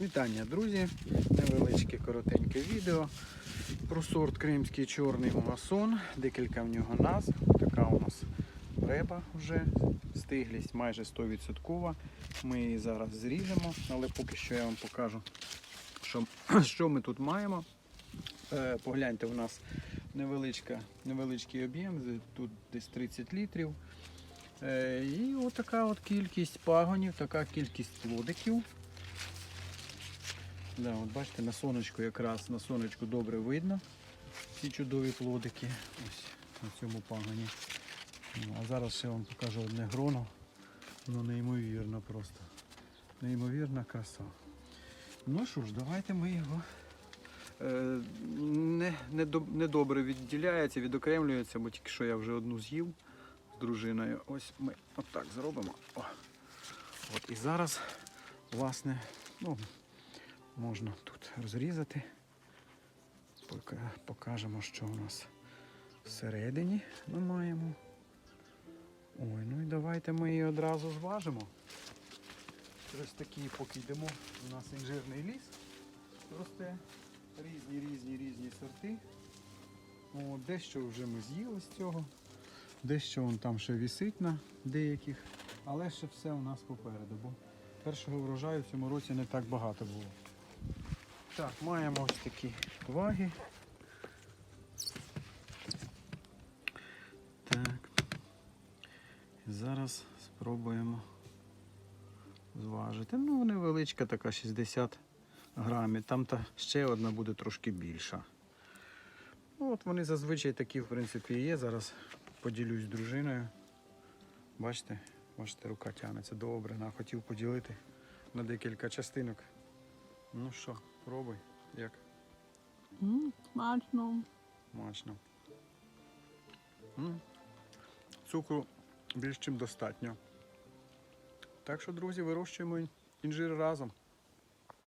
Вітання, друзі! Невеличке коротеньке відео про сорт кримський чорний масон. Декілька в нього назв. Така у нас реба вже стиглість майже 100%. Ми її зараз зріжемо, але поки що я вам покажу, що, що ми тут маємо. Е, погляньте, у нас невеличка, невеличкий об'єм, тут десь 30 літрів. Е, і отака от кількість пагонів, така кількість плодиків. Да, от бачите, на сонечку якраз на сонечку добре видно ці чудові плодики. Ось на цьому пагоні. Ну, а зараз ще вам покажу одне гроно. Ну неймовірно просто. Неймовірна краса. Ну що ж, давайте ми його е, не, не, доб- не добре відділяється, відокремлюється, бо тільки що я вже одну з'їв з дружиною. Ось ми отак зробимо. О. От і зараз, власне, ну, можна тут розрізати. Покажемо, що у нас всередині ми маємо. Ой, ну і давайте ми її одразу зважимо. Ось такі, поки йдемо, у нас інжирний ліс росте. Різні, різні, різні сорти. О, дещо вже ми з'їли з цього. Дещо вон там ще вісить на деяких. Але ще все у нас попереду, бо першого врожаю в цьому році не так багато було. Так, маємо ось такі ваги. Так. Зараз спробуємо зважити. Ну, невеличка така 60 грамів. Там та ще одна буде трошки більша. Ну, от вони зазвичай такі, в принципі, є. Зараз поділюсь з дружиною. Бачите, бачите, рука тягнеться добре. На, хотів поділити на декілька частинок. Ну що, пробуй, як Mm, Смачно. смачно. Mm. Цукру більш чим достатньо. Так що, друзі, вирощуємо інжир разом.